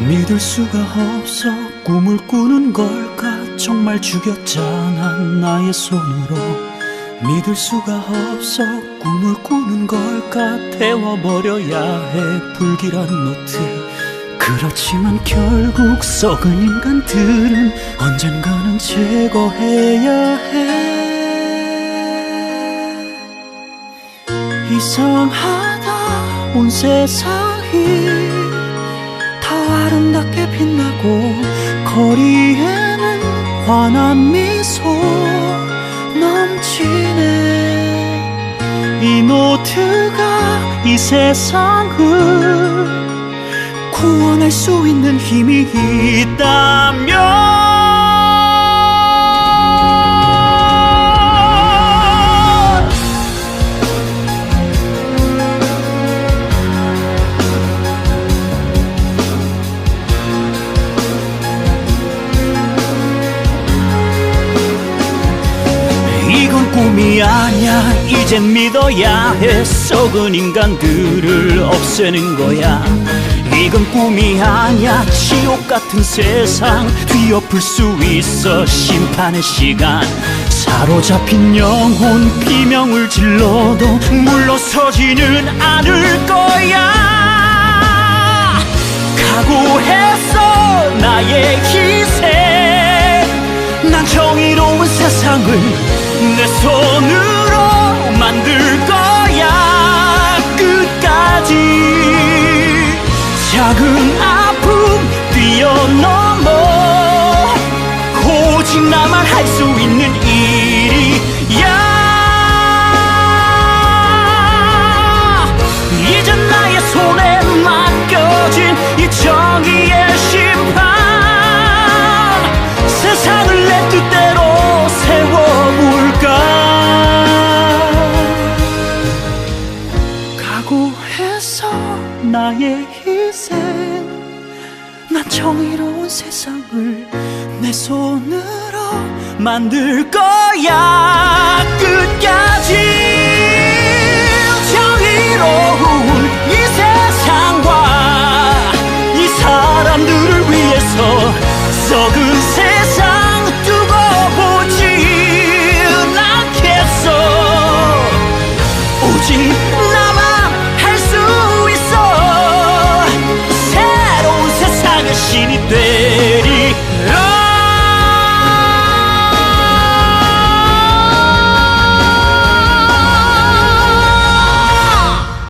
믿을 수가 없어 꿈을 꾸는 걸까? 정말 죽였잖아 나의 손으로. 믿을 수가 없어 꿈을 꾸는 걸까? 태워버려야 해 불길한 노트. 그렇지만 결국 썩은 인간들은 언젠가는 제거해야 해. 이상하다 온 세상이. 더 아름답게 빛나고 거리에는 환한 미소 넘치네. 이 노트가 이 세상을 구원할 수 있는 힘이 있다면 꿈이 아니야 이젠 믿어야 해. 썩은 인간들을 없애는 거야. 이건 꿈이 아니야 지옥 같은 세상. 뒤엎을 수 있어 심판의 시간. 사로잡힌 영혼 비명을 질러도 물러서지는 않을 거야. 각오했어 나의 희생. 난 정의로운 세상을 내 손으로 만들 거야. 끝까지 작은 아픔 뛰어넘어. 오직 나만 할 수 있는 일이야. 이제 나의 손에 맡겨진 이 정의의 나의 희생. 난 정의로운 세상을 내 손으로 만들 거야. 끝까지 정의로운 이 세상과 이 사람들을 위해서 썩은 세상 두고 보지 않겠어. 오직 cimiteri.